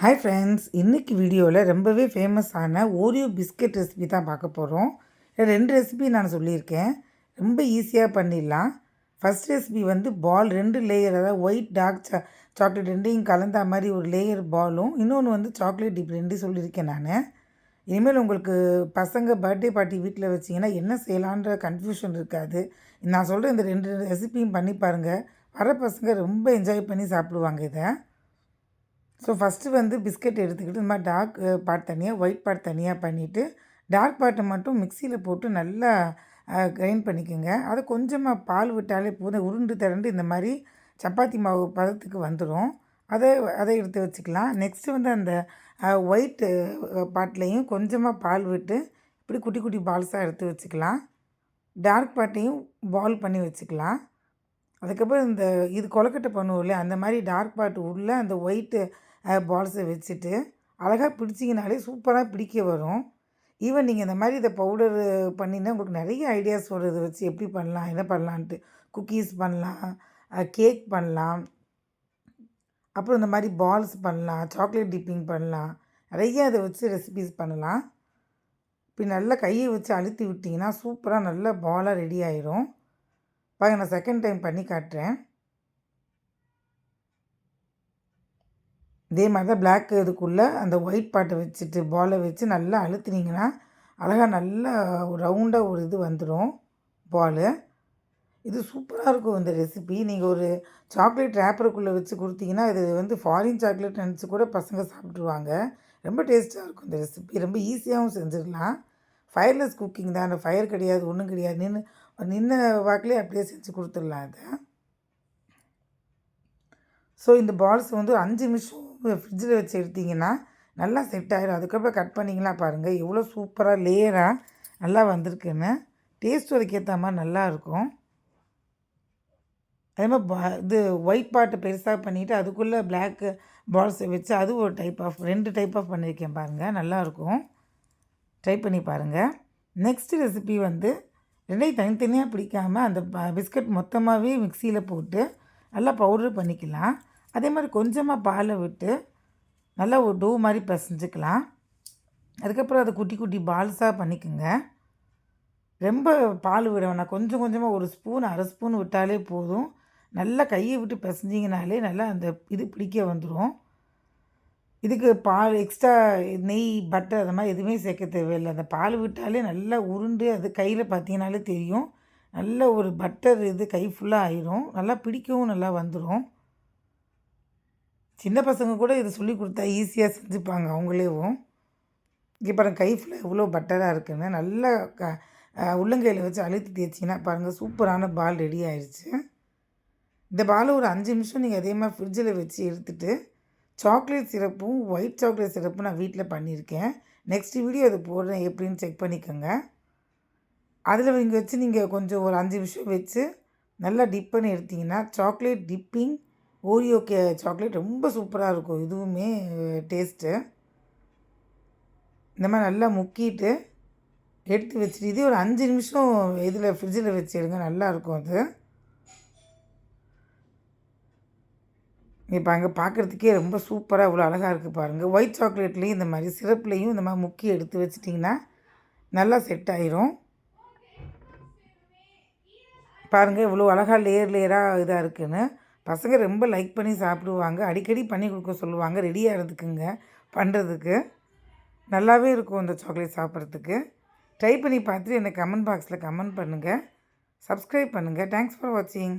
Hi friends இன்றைக்கி வீடியோவில் ரொம்பவே ஃபேமஸான ஓரியோ பிஸ்கட் ரெசிபி தான் பார்க்க போகிறோம் ரெண்டு ரெசிபி நான் சொல்லியிருக்கேன். ரொம்ப ஈஸியாக பண்ணிடலாம். ஃபஸ்ட் ரெசிபி வந்து பால் ரெண்டு லேயர் அதாவது ஒயிட் டார்க் சா சாக்லேட் ரெண்டையும் கலந்த மாதிரி ஒரு லேயர் பாலும் இன்னொன்று வந்து சாக்லேட் டிப் ரெண்டு சொல்லியிருக்கேன் நான். இனிமேல் உங்களுக்கு பசங்க பர்த்டே பார்ட்டி வீட்டில் வச்சிங்கன்னா என்ன செய்யலான்ற கன்ஃபியூஷன் இருக்காது. நான் சொல்கிற இந்த ரெண்டு ரெசிபியும் பண்ணி பாருங்கள் வர பசங்க ரொம்ப என்ஜாய் பண்ணி சாப்பிடுவாங்க இதை. ஸோ ஃபஸ்ட்டு வந்து பிஸ்கட் எடுத்துக்கிட்டு இந்த மாதிரி டார்க் பார்ட் தனியாக ஒயிட் பார்ட் தனியாக பண்ணிவிட்டு டார்க் பார்ட்டை மட்டும் மிக்சியில் போட்டு நல்லா கிரைண்ட் பண்ணிக்கோங்க. அதை கொஞ்சமாக பால் விட்டாலே போதும். உருண்டு திரண்டு இந்த மாதிரி சப்பாத்தி மாவு பதத்துக்கு வந்துடும் அதை அதை எடுத்து வச்சுக்கலாம். நெக்ஸ்ட்டு வந்து அந்த ஒயிட்டு பாட்டிலையும் கொஞ்சமாக பால் விட்டு இப்படி குட்டி குட்டி பால்ஸாக எடுத்து வச்சுக்கலாம். டார்க் பாட்டையும் பால் பண்ணி வச்சுக்கலாம். அதுக்கப்புறம் இந்த இது கொலக்கட்டை பண்ணுவோம் இல்லையா? அந்த மாதிரி டார்க் பாட்டு உள்ளே அந்த ஒயிட்டு பால்ஸை வச்சுட்டு அழகாக பிடிச்சிங்கனாலே சூப்பராக பிடிக்க வரும். ஈவன் நீங்கள் இந்த மாதிரி இதை பவுடர் பண்ணினா உங்களுக்கு நிறைய ஐடியாஸ் வரும். இதை வச்சு எப்படி பண்ணலாம் என்ன பண்ணலான்ட்டு குக்கீஸ் பண்ணலாம் கேக் பண்ணலாம். அப்புறம் இந்த மாதிரி பால்ஸ் பண்ணலாம் சாக்லேட் டிப்பிங் பண்ணலாம். நிறைய அதை வச்சு ரெசிபிஸ் பண்ணலாம். இப்போ நல்லா கையை வச்சு அழுத்தி விட்டிங்கன்னா சூப்பராக நல்ல பாலாக ரெடி ஆயிரும். பாருங்க நான் செகண்ட் டைம் பண்ணி காட்டுறேன். இதே மாதிரி தான் பிளாக் இதுக்குள்ளே அந்த ஒயிட் பாட்டை வச்சுட்டு பாலை வச்சு நல்லா அழுத்துனீங்கன்னா அழகாக நல்லா ரவுண்டாக ஒரு இது வந்துடும் பால் இது சூப்பராக இருக்கும் இந்த ரெசிபி நீங்கள் ஒரு சாக்லேட் ரேப்பருக்குள்ளே வச்சு கொடுத்தீங்கன்னா இது வந்து ஃபாரின் சாக்லேட் நினச்சி கூட பசங்க சாப்பிட்ருவாங்க ரொம்ப டேஸ்ட்டாக இருக்கும் இந்த ரெசிபி ரொம்ப ஈஸியாகவும் செஞ்சிடலாம். ஃபயர்லெஸ் குக்கிங் தான். அந்த ஃபயர் கிடையாது ஒன்றும் கிடையாது. நின்று நின்ன வாக்கிலே அப்படியே செஞ்சு கொடுத்துடலாம் அதை ஸோ இந்த பால்ஸ் வந்து அஞ்சு நிமிஷம் ஃப்ரிட்ஜில் வச்சு எடுத்திங்கன்னா நல்லா செட் ஆகிடும் அதுக்கப்புறம் கட் பண்ணிங்களா பாருங்கள் எவ்வளோ சூப்பராக லேயராக நல்லா வந்திருக்குன்னு. டேஸ்ட் அதுக்கேற்ற மாதிரி நல்லாயிருக்கும் அதே மாதிரி இது ஒயிட் பாட்டு பெருசாக பண்ணிவிட்டு அதுக்குள்ளே பிளாக்கு பால்ஸை வச்சு அது ஒரு டைப் ஆஃப் ரெண்டு டைப் ஆஃப் பண்ணியிருக்கேன் பாருங்கள் நல்லாயிருக்கும் ட்ரை பண்ணி பாருங்கள் நெக்ஸ்ட் ரெசிபி வந்து ரெண்டையும் தனித்தனியாக பிடிக்காமல் அந்த பிஸ்கட் மொத்தமாகவே மிக்சியில் போட்டு நல்லா பவுட்ரு பண்ணிக்கலாம். அதே மாதிரி கொஞ்சமாக பாலை விட்டு நல்லா ஒரு டோ மாதிரி பிசைஞ்சிக்கலாம். அதுக்கப்புறம் அதை குட்டி குட்டி பால்ஸாக பண்ணிக்கோங்க. ரொம்ப பால் விட வேணாம். கொஞ்சம் கொஞ்சமாக ஒரு ஸ்பூன் அரை ஸ்பூன் விட்டாலே போதும். நல்லா கையை விட்டு பிசைஞ்சிங்கனாலே நல்லா அந்த இது பிடிக்க வந்துடும் இதுக்கு பால் எக்ஸ்ட்ரா நெய் பட்டர் அது மாதிரி எதுவுமே சேர்க்க தேவையில்லை. அந்த பால் விட்டாலே நல்லா உருண்டு அது கையில் பார்த்தீங்கனாலே தெரியும். நல்ல ஒரு பட்டர் இது கை ஃபுல்லாக ஆயிரும். நல்லா பிடிக்கவும் நல்லா வந்துடும் சின்ன பசங்க கூட இதை சொல்லி கொடுத்தா ஈஸியாக செஞ்சுப்பாங்க அவங்களேவும். இங்கே பாருங்கள் கை ஃபுல்லாக எவ்வளோ பட்டராக இருக்குன்னு நல்லா க உள்ளங்கையில் வச்சு அழுத்தி தேய்ச்சிங்கன்னா பாருங்கள் சூப்பரான பால் ரெடி ஆயிடுச்சு இந்த பால் ஒரு அஞ்சு நிமிஷம் நீங்கள் அதே மாதிரி ஃப்ரிட்ஜில் வச்சு எடுத்துகிட்டு சாக்லேட் சிரப்பும் ஒயிட் சாக்லேட் சிரப்பும் நான் வீட்டில் பண்ணியிருக்கேன். நெக்ஸ்ட் வீடியோ அது போடுறேன் எப்படின்னு செக் பண்ணிக்கோங்க. அதில் நீங்கள் வச்சு நீங்கள் கொஞ்சம் ஒரு அஞ்சு நிமிஷம் வச்சு நல்லா டிப் பண்ணி எடுத்திங்கன்னா சாக்லேட் டிப்பிங் ஓரியோ கே சாக்லேட் ரொம்ப சூப்பராக இருக்கும். இதுவுமே டேஸ்ட்டு இந்த மாதிரி நல்லா முக்கிட்டு எடுத்து வச்சுட்டு இதே ஒரு அஞ்சு நிமிஷம் இதில் ஃப்ரிட்ஜில் வச்சு எடுங்க நல்லாயிருக்கும் அது. இப்போ அங்கே பார்க்குறதுக்கே ரொம்ப சூப்பராக இவ்வளோ அழகாக இருக்குது பாருங்கள் ஒயிட் சாக்லேட்லேயும் இந்த மாதிரி சிரப்லேயும் இந்த மாதிரி முக்கி எடுத்து வச்சிட்டிங்கன்னா நல்லா செட் ஆயிரும். பாருங்கள் இவ்வளோ அழகாக லேயர் லேயராக இதாக இருக்குதுன்னு பசங்க ரொம்ப லைக் பண்ணி சாப்பிடுவாங்க. அடிக்கடி பண்ணி கொடுக்க சொல்லுவாங்க. ரெடியாக இருந்துக்குங்க பண்ணுறதுக்கு நல்லாவே இருக்கும் அந்த சாக்லேட் சாப்பிட்றதுக்கு. ட்ரை பண்ணி பார்த்துட்டு எனக்கு கமெண்ட் பாக்ஸில் கமெண்ட் பண்ணுங்கள் சப்ஸ்கிரைப் பண்ணுங்கள் தேங்க்ஸ் ஃபார் வாட்சிங்